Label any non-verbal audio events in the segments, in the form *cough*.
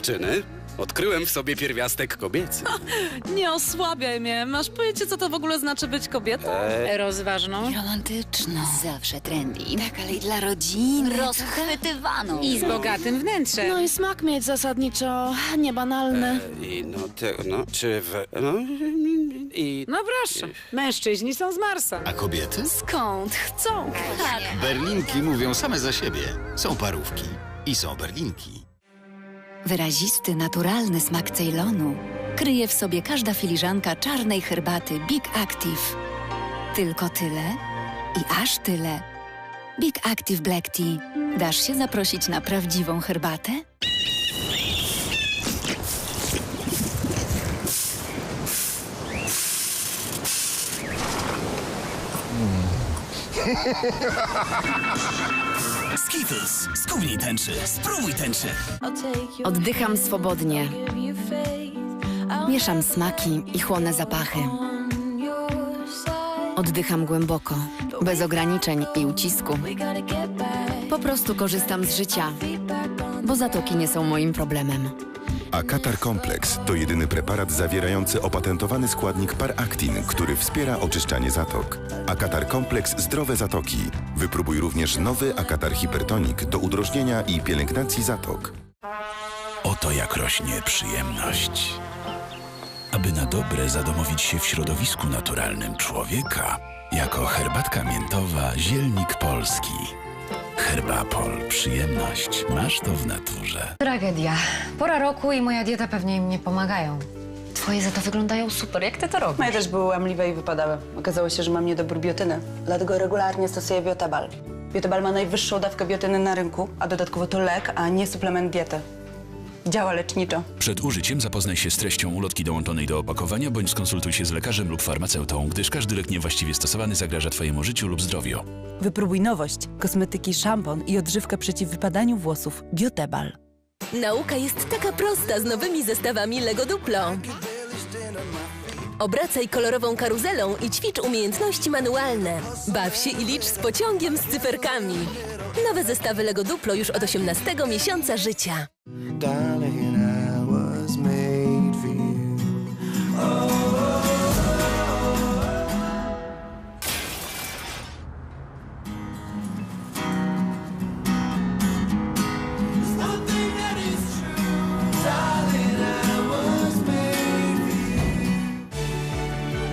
dziewczyny. Odkryłem w sobie pierwiastek kobiecy. *laughs* Nie osłabiaj mnie. Masz pojęcie, co to w ogóle znaczy być kobietą? Rozważną. Romantyczną. Zawsze trendy. Tak, ale i dla rodziny. Rozchwytywaną. I z bogatym wnętrzem. No i smak mieć zasadniczo niebanalny. I no, te, no, czy w... No, i... No proszę, mężczyźni są z Marsa. A kobiety? Skąd chcą? Berlinki mówią same za siebie. Są parówki i są berlinki. Wyrazisty, naturalny smak Ceylonu kryje w sobie każda filiżanka czarnej herbaty Big Active. Tylko tyle i aż tyle. Big Active Black Tea. Dasz się zaprosić na prawdziwą herbatę? *laughs* Skittles, skubnij tęczy, spróbuj tęczy. Oddycham swobodnie. Mieszam smaki i chłonę zapachy. Oddycham głęboko, bez ograniczeń i ucisku. Po prostu korzystam z życia, bo zatoki nie są moim problemem. Akatar Kompleks to jedyny preparat zawierający opatentowany składnik Paractin, który wspiera oczyszczanie zatok. Akatar Kompleks Zdrowe Zatoki. Wypróbuj również nowy Akatar Hipertonik do udrożnienia i pielęgnacji zatok. Oto jak rośnie przyjemność. Aby na dobre zadomowić się w środowisku naturalnym człowieka, jako herbatka miętowa Zielnik Polski. Herbapol. Przyjemność. Masz to w naturze. Tragedia. Pora roku i moja dieta pewnie im nie pomagają. Twoje za to wyglądają super. Jak ty to robisz? Moje też były łamliwe i wypadały. Okazało się, że mam niedobór biotyny, dlatego regularnie stosuję biotebal. Biotebal ma najwyższą dawkę biotyny na rynku, a dodatkowo to lek, a nie suplement diety. Działa leczniczo. Przed użyciem zapoznaj się z treścią ulotki dołączonej do opakowania bądź skonsultuj się z lekarzem lub farmaceutą, gdyż każdy lek niewłaściwie stosowany zagraża Twojemu życiu lub zdrowiu. Wypróbuj nowość. Kosmetyki, szampon i odżywkę przeciw wypadaniu włosów. Biotebal. Nauka jest taka prosta z nowymi zestawami Lego Duplo. Obracaj kolorową karuzelą i ćwicz umiejętności manualne. Baw się i licz z pociągiem z cyferkami. Nowe zestawy Lego Duplo już od 18 miesiąca życia.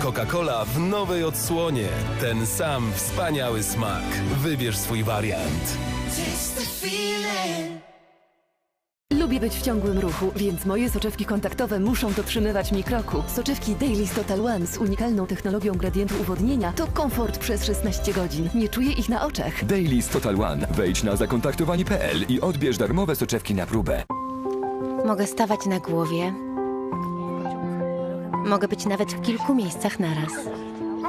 Coca-Cola w nowej odsłonie. Ten sam wspaniały smak. Wybierz swój wariant. Lubię być w ciągłym ruchu, więc moje soczewki kontaktowe muszą dotrzymywać mi kroku. Soczewki Daily Total One z unikalną technologią gradientu uwodnienia to komfort przez 16 godzin. Nie czuję ich na oczach. Daily Total One. Wejdź na zakontaktowani.pl i odbierz darmowe soczewki na próbę. Mogę stawać na głowie. Mogę być nawet w kilku miejscach naraz.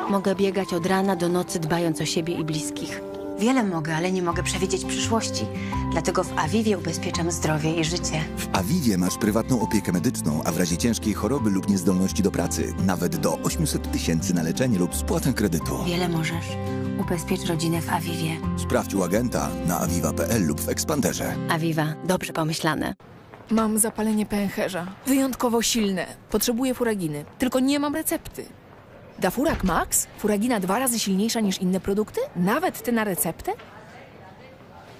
Mogę biegać od rana do nocy, dbając o siebie i bliskich. Wiele mogę, ale nie mogę przewidzieć przyszłości. Dlatego w Aviwie ubezpieczam zdrowie i życie. W Aviwie masz prywatną opiekę medyczną, a w razie ciężkiej choroby lub niezdolności do pracy nawet do 800 tysięcy na leczenie lub spłatę kredytu. Wiele możesz. Ubezpiecz rodzinę w Aviwie. Sprawdź u agenta na aviva.pl lub w Ekspanderze. Aviva. Dobrze pomyślane. Mam zapalenie pęcherza. Wyjątkowo silne. Potrzebuję furaginy. Tylko nie mam recepty. Dafurak Max? Furagina dwa razy silniejsza niż inne produkty? Nawet ty na receptę?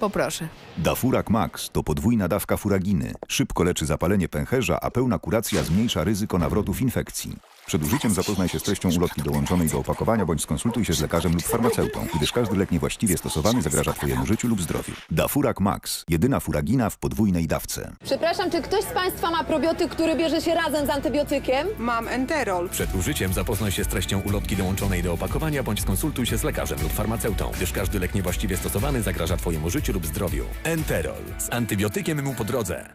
Poproszę. Dafurak Max to podwójna dawka furaginy. Szybko leczy zapalenie pęcherza, a pełna kuracja zmniejsza ryzyko nawrotów infekcji. Przed użyciem zapoznaj się z treścią ulotki dołączonej do opakowania bądź skonsultuj się z lekarzem lub farmaceutą, gdyż każdy lek niewłaściwie stosowany zagraża Twojemu życiu lub zdrowiu. Dafurak Max. Jedyna furagina w podwójnej dawce. Przepraszam, czy ktoś z Państwa ma probiotyk, który bierze się razem z antybiotykiem? Mam enterol. Przed użyciem zapoznaj się z treścią ulotki dołączonej do opakowania bądź skonsultuj się z lekarzem lub farmaceutą, gdyż każdy lek niewłaściwie stosowany zagraża Twojemu życiu lub zdrowiu. Enterol. Z antybiotykiem mu po drodze.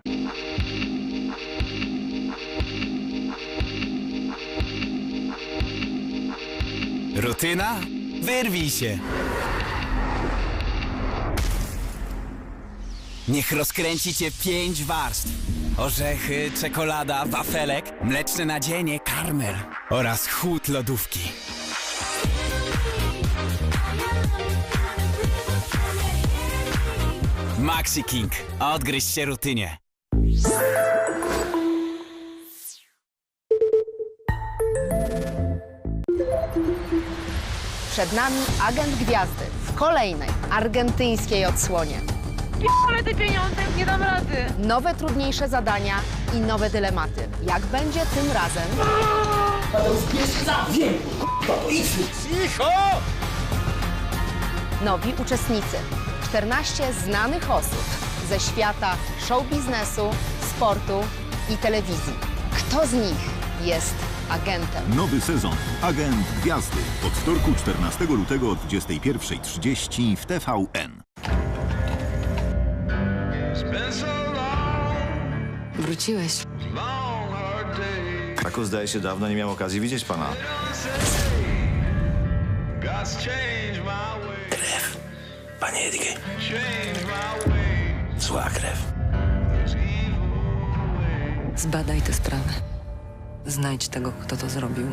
Rutyna? Wyrwij się. Niech rozkręci cię pięć warstw. Orzechy, czekolada, wafelek, mleczne nadzienie, karmel oraz chłód lodówki. Maxi King. Odgryź się rutynie. Przed nami agent gwiazdy w kolejnej argentyńskiej odsłonie. Ale te pieniądze, nie dam rady. Nowe, trudniejsze zadania i nowe dylematy. Jak będzie tym razem? Cicho! Nowi uczestnicy. 14 znanych osób ze świata show biznesu, sportu i telewizji. Kto z nich jest agentem? Nowy sezon. Agent Gwiazdy. Od wtorku 14 lutego o 21.30 w TVN. Wróciłeś. Taku zdaje się dawno nie miałem okazji widzieć pana. Krew. Panie Edgej. Zła krew. Zbadaj tę sprawę. Znajdź tego, kto to zrobił.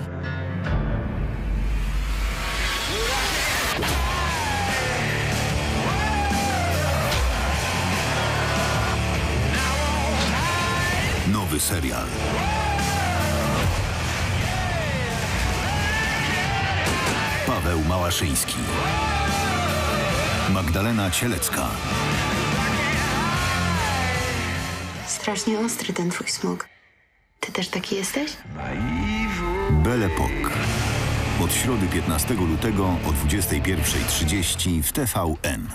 Nowy serial. Paweł Małaszyński. Magdalena Cielecka. Strasznie ostry ten twój smok. Ty też taki jesteś? Belle Od środy 15 lutego o 21.30 w TVN.